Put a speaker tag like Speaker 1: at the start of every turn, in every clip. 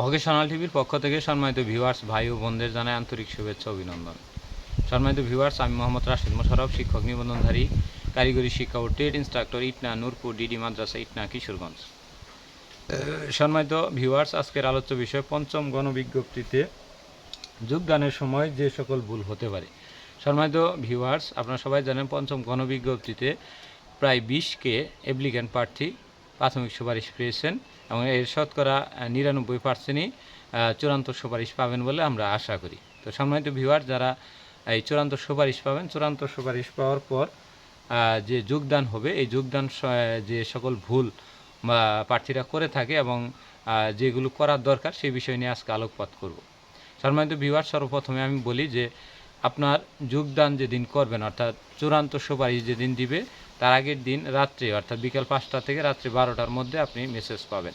Speaker 1: Vocational টিভির পক্ষ থেকে সম্মানিত ভিউয়ার্স ভাই ও বোনদের জানায় আন্তরিক শুভেচ্ছা অভিনন্দন। সম্মানিত ভিউয়ার্স আমি মোহাম্মদ রাশিদ মোশারফ শিক্ষক, নিবন্ধনধারী, কারিগরি শিক্ষা ও trade instructor Itna Nurpur, DD মাদ্রাসা, ইটনা কিশোরগঞ্জ। সম্মানিত ভিউয়ার্স আজকের আলোচ্য বিষয়, পঞ্চম গণবিজ্ঞপ্তিতে যোগদানের সময় যে সকল ভুল হতে পারে। সম্মানিত ভিউয়ার্স আপনারা সবাই জানেন পঞ্চম গণবিজ্ঞপ্তিতে প্রায় বিশকে অ্যাপ্লিক্যান্ট প্রার্থী প্রাথমিক সুপারিশ পেয়েছেন এবং এর শতকরা নিরানব্বই পার্সেন্টই চূড়ান্ত সুপারিশ পাবেন বলে আমরা আশা করি। তো সম্মানিত ভিউয়ার, যারা এই চূড়ান্ত সুপারিশ পাবেন, চূড়ান্ত সুপারিশ পাওয়ার পর যে যোগদান হবে, এই যোগদান যে সকল ভুল প্রার্থীরা করে থাকে এবং যেগুলো করার দরকার, সেই বিষয় নিয়ে আজকে আলোকপাত করব। সম্মানিত ভিউয়ার, সর্বপ্রথমে আমি বলি যে, আপনার যোগদান যেদিন করবেন, অর্থাৎ চূড়ান্ত সুপারিশ যেদিন দিবে তার আগের দিন রাত্রে, অর্থাৎ বিকাল পাঁচটা থেকে রাত্রি বারোটার মধ্যে আপনি মেসেজ পাবেন।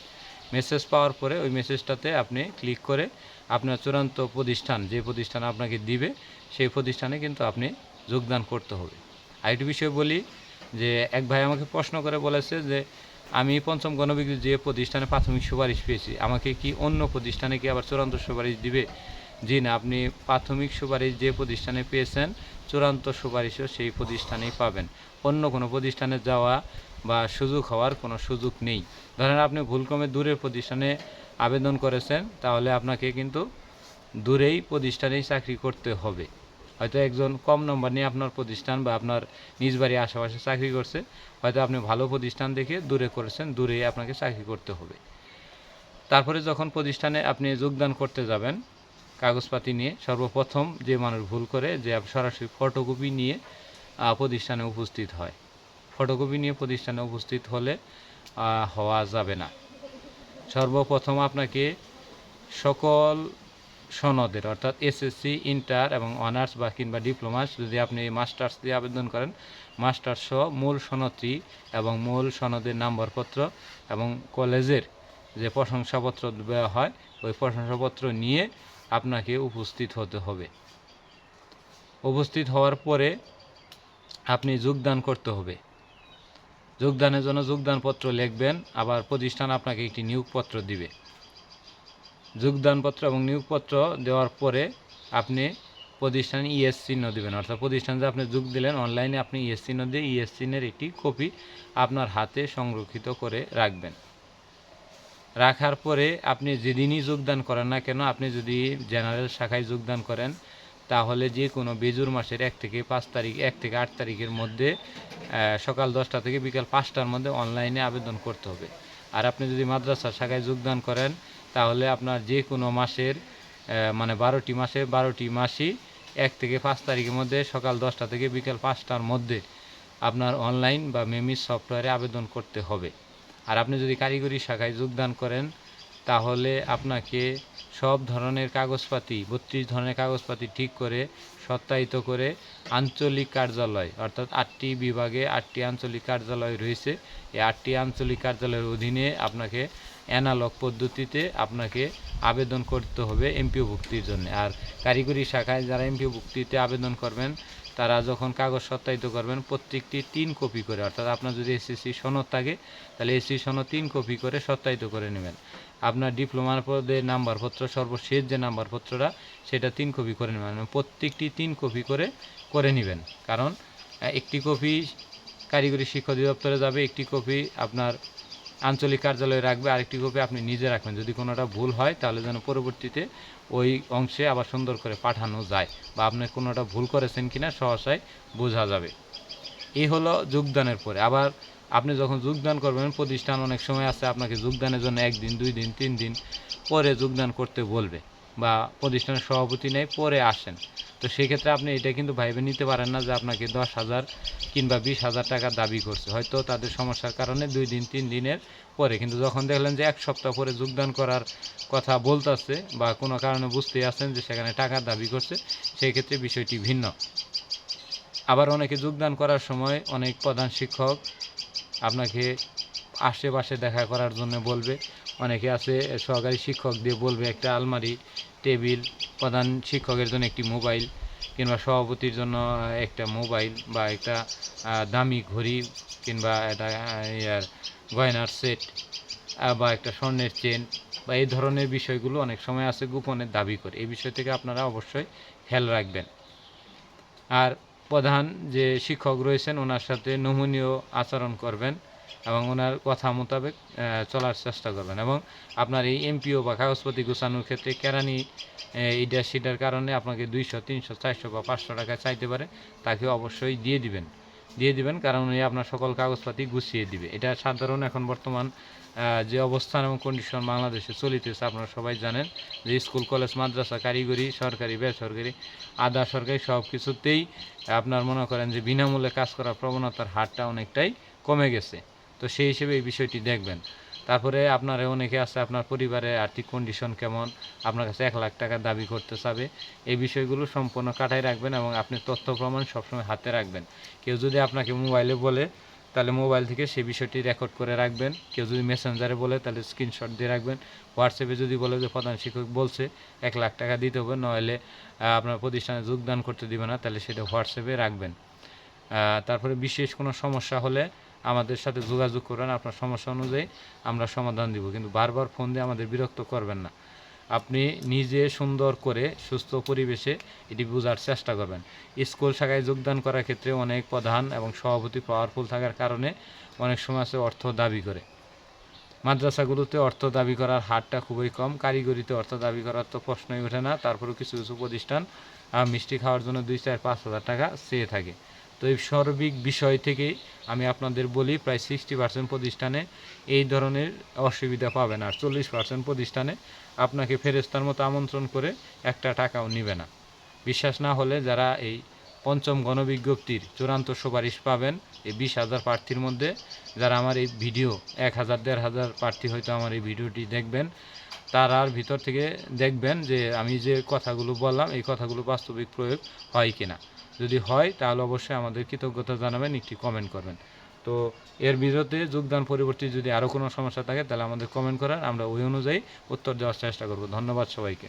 Speaker 1: মেসেজ পাওয়ার পরে ওই মেসেজটাতে আপনি ক্লিক করে আপনার চূড়ান্ত প্রতিষ্ঠান, যে প্রতিষ্ঠান আপনাকে দিবে, সেই প্রতিষ্ঠানে কিন্তু আপনি যোগদান করতে হবে। আরেকটি বিষয় বলি যে, এক ভাই আমাকে প্রশ্ন করে বলেছে যে, আমি পঞ্চম গণবিজ্ঞ যে প্রতিষ্ঠানে প্রাথমিক সুপারিশ পেয়েছি, আমাকে কি অন্য প্রতিষ্ঠানে কি আবার চূড়ান্ত সুপারিশ দিবে? জি না, আপনি প্রাথমিক সুপারিশ যে প্রতিষ্ঠানে পেয়েছেন, চূড়ান্ত সুপারিশও সেই প্রতিষ্ঠানেই পাবেন। অন্য কোনো প্রতিষ্ঠানে যাওয়া বা সুযোগ হওয়ার কোনো সুযোগ নেই। ধরেন আপনি ভুলক্রমে দূরের প্রতিষ্ঠানে আবেদন করেছেন, তাহলে আপনাকে কিন্তু দূরেই প্রতিষ্ঠানেই চাকরি করতে হবে। হয়তো একজন কম নম্বর নিয়ে আপনার প্রতিষ্ঠান বা আপনার নিজ বাড়ির আশেপাশে চাকরি করছে, হয়তো আপনি ভালো প্রতিষ্ঠান দেখে দূরে করেছেন, দূরেই আপনাকে চাকরি করতে হবে। তারপরে যখন প্রতিষ্ঠানে আপনি যোগদান করতে যাবেন কাগজপাতি নিয়ে সর্বপ্রথম যে মানুষ ভুল করে, যে সরাসরি ফটোকপি নিয়ে প্রতিষ্ঠানে উপস্থিত হয়। ফটোকপি নিয়ে প্রতিষ্ঠানে উপস্থিত হলে হওয়া যাবে না। সর্বপ্রথম আপনাকে সকল সনদের, অর্থাৎ এসএসসি, ইন্টার এবং অনার্স বা কিংবা ডিপ্লোমা, যদি আপনি মাস্টার্স দিয়ে আবেদন করেন, মাস্টার্স সহ মূল সনদটি এবং মূল সনদের নাম্বারপত্র এবং কলেজের যে প্রশংসাপত্র দেওয়া হয়, ওই প্রশংসাপত্র নিয়ে আপনাকে উপস্থিত হতে হবে। উপস্থিত হওয়ার পরে আপনি যোগদান করতে হবে। যোগদানের জন্য যোগদানপত্র লিখবেন, আবার প্রতিষ্ঠান আপনাকে একটি নিয়োগপত্র দিবে। যোগদানপত্র এবং নিয়োগপত্র দেওয়ার পরে আপনি প্রতিষ্ঠান ইএস চিহ্ন দেবেন। অর্থাৎ প্রতিষ্ঠান যে আপনি যোগ দিলেন অনলাইনে আপনি ইএস চিহ্ন দিয়ে ইএস চিহ্নের একটি কপি আপনার হাতে সংরক্ষিত করে রাখবেন। রাখার পরে আপনি যেদিনই যোগদান করেন না কেন, আপনি যদি জেনারেল শাখায় যোগদান করেন, তাহলে যে কোনো বেজুর মাসের এক থেকে পাঁচ তারিখ, এক থেকে আট তারিখের মধ্যে সকাল দশটা থেকে বিকাল পাঁচটার মধ্যে অনলাইনে আবেদন করতে হবে। আর আপনি যদি মাদ্রাসা শাখায় যোগদান করেন, তাহলে আপনার যে কোনো মাসের মানে বারোটি মাসে বারোটি মাসই এক থেকে পাঁচ তারিখের মধ্যে সকাল দশটা থেকে বিকাল পাঁচটার মধ্যে আপনার অনলাইন বা মেমিস সফটওয়্যারে আবেদন করতে হবে। আর আপনি যদি কারিগরি শাখায় যোগদান করেন, তাহলে আপনাকে সব ধরনের কাগজপাতি, বত্রিশ ধরনের কাগজপাতি ঠিক করে সত্যায়িত করে আঞ্চলিক কার্যালয়, অর্থাৎ আটটি বিভাগে আটটি আঞ্চলিক কার্যালয় রয়েছে। এই আটটি আঞ্চলিক কার্যালয়ের অধীনে আপনাকে অ্যানালগ পদ্ধতিতে আপনাকে আবেদন করতে হবে এমপিও ভুক্তির জন্য। আর কারিগরি শাখায় যারা এমপিও ভুক্তিতে আবেদন করবেন তারা যখন কাগজ সত্যায়িত করবেন, প্রত্যেকটি তিন কপি করে, অর্থাৎ আপনার যদি এসএসসি সনদ থাকে, তাহলে এসএসসি সনদ তিন কপি করে সত্যায়িত করে নেবেন। আপনার ডিপ্লোমার পদে নাম্বারপত্র, সর্বশেষ যে নাম্বারপত্রটা, সেটা তিন কপি করে নেবেন প্রত্যেকটি তিন কপি করে করে নেবেন। কারণ একটি কপি কারিগরি শিক্ষা অধিদপ্তরে যাবে, একটি কপি আপনার আঞ্চলিক কার্যালয়ে রাখবে, আরেকটি কপি আপনি নিজে রাখবেন। যদি কোনোটা ভুল হয়, তাহলে যেন পরবর্তীতে ওই অংশে আবার সুন্দর করে পাঠানো যায় বা আপনি কোনোটা ভুল করেছেন কিনা সহসায় বোঝা যাবে। এই হলো যোগদানের পরে। আবার আপনি যখন যোগদান করবেন, প্রতিষ্ঠান অনেক সময় আছে আপনাকে যোগদানের জন্য একদিন, দুই দিন, তিন দিন পরে যোগদান করতে বলবে। বা প্রতিষ্ঠানের সভাপতি নেই, পরে আসেন। তো সেক্ষেত্রে আপনি এটা কিন্তু ভাইবে নিতে পারেন না যে আপনাকে দশ হাজার কিংবা বিশ হাজার টাকা দাবি করছে। হয়তো তাদের সমস্যার কারণে দুই দিন, তিন দিনের পরে। কিন্তু যখন দেখলেন যে এক সপ্তাহ পরে যোগদান করার কথা বলতেছে বা কোনো কারণে বুঝতেই আছেন যে সেখানে টাকার দাবি করছে সেই ক্ষেত্রে বিষয়টি ভিন্ন। আবার অনেকে যোগদান করার সময় অনেক প্রধান শিক্ষক আপনাকে আশেপাশে দেখা করার জন্য বলবে অনেকে আছে, সহকারী শিক্ষক দিয়ে বলবে একটা আলমারি, টেবিল, প্রধান শিক্ষকের জন্য একটি মোবাইল কিংবা সভাপতির জন্য একটা মোবাইল বা একটা দামি ঘড়ি কিংবা একটা ইয়ার গয়নার সেট বা একটা স্বর্ণের চেন বা এই ধরনের বিষয়গুলো অনেক সময় আছে গোপনের দাবি করে। এই বিষয় থেকে আপনারা অবশ্যই খেয়াল রাখবেন। আর প্রধান যে শিক্ষক রয়েছেন, ওনার সাথে নমনীয় আচরণ করবেন। এবং ওনার কথা মোতাবেক চলার চেষ্টা করবেন। এবং আপনার এই এমপিও বা কাগজপত্র গোছানোর ক্ষেত্রে কেরানি এইটা সেটার কারণে আপনাকে দুইশো, তিনশো, চারশো বা পাঁচশো টাকা চাইতে পারে। তাকে অবশ্যই দিয়ে দিবেন। দিয়ে দিবেন কারণ উনি আপনার সকল কাগজপাতি গুছিয়ে দিবে। এটা সাধারণ এখন বর্তমান যে অবস্থান এবং কন্ডিশন বাংলাদেশে চলিতেছে, আপনারা সবাই জানেন যে স্কুল, কলেজ, মাদ্রাসা, কারিগরি, সরকারি, বেসরকারি, আধা সরকারি সব কিছুতেই আপনার মনে করেন যে বিনামূল্যে কাজ করার প্রবণতার হারটা অনেকটাই কমে গেছে। তো সেই হিসেবে এই বিষয়টি দেখবেন। তারপরে আপনার অনেকে আছে, আপনার পরিবারের আর্থিক কন্ডিশন কেমন, আপনার কাছে এক লাখ টাকা দাবি করতে চাবে, এই বিষয়গুলো সম্পূর্ণ কাটাই রাখবেন এবং আপনি তথ্য প্রমাণ সবসময় হাতে রাখবেন। কেউ যদি আপনাকে মোবাইলে বলে, তাহলে মোবাইল থেকে সেই বিষয়টি রেকর্ড করে রাখবেন। কেউ যদি মেসেঞ্জারে বলে, তাহলে স্ক্রিনশট দিয়ে রাখবেন। হোয়াটসঅ্যাপে যদি বলে যে প্রধান শিক্ষক বলছে, এক লাখ টাকা দিতে হবে, নইলে আপনার প্রতিষ্ঠানে যোগদান করতে দিবে না, তাহলে সেটা হোয়াটসঅ্যাপে রাখবেন। তারপরে বিশেষ কোনো সমস্যা হলে আমাদের সাথে যোগাযোগ করেন, আপনার সমস্যা অনুযায়ী আমরা সমাধান দিব। কিন্তু বারবার ফোন দিয়ে আমাদের বিরক্ত করবেন না। আপনি নিজে সুন্দর করে সুস্থ পরিবেশে এটি বোঝার চেষ্টা করবেন। স্কুল শাখায় যোগদান করার ক্ষেত্রে অনেক প্রধান এবং সভাপতি পাওয়ারফুল থাকার কারণে অনেক সময় অর্থ দাবি করে। মাদ্রাসাগুলোতে অর্থ দাবি করার হারটা খুবই কম। কারিগরিতে অর্থ দাবি করার তো প্রশ্নই ওঠে না। তারপরেও কিছু কিছু প্রতিষ্ঠান মিষ্টি খাওয়ার জন্য দুই, চার, পাঁচ হাজার টাকা চেয়ে থাকে। তো এই সার্বিক বিষয় থেকেই আমি আপনাদের বলি, প্রায় সিক্সটি পার্সেন্ট প্রতিষ্ঠানে এই ধরনের অসুবিধা পাবেন আর চল্লিশ পার্সেন্ট প্রতিষ্ঠানে আপনাকে ফেরেস্তার মতো আমন্ত্রণ করে একটা টাকাও নেবে না। বিশ্বাস না হলে যারা এই পঞ্চম গণবিজ্ঞপ্তির চূড়ান্ত সুপারিশ পাবেন, এই বিশ হাজার প্রার্থীর মধ্যে, যারা আমার এই ভিডিও এক হাজার, দেড় হাজার প্রার্থী হয়তো আমার এই ভিডিওটি দেখবেন তারার ভিতর থেকে দেখবেন যে আমি যে কথাগুলো বললাম, এই কথাগুলো বাস্তবিক প্রয়োগ হয় কিনা। যদি হয়, তাহলে অবশ্যই আমাদের কৃতজ্ঞতা জানাবেন, একটি কমেন্ট করবেন। তো এর বিরুদ্ধে যোগদান পরিবর্তে যদি আরও কোনো সমস্যা থাকে, তাহলে আমাদের কমেন্ট করার আমরা ওই অনুযায়ী উত্তর দেওয়ার চেষ্টা করব। ধন্যবাদ সবাইকে।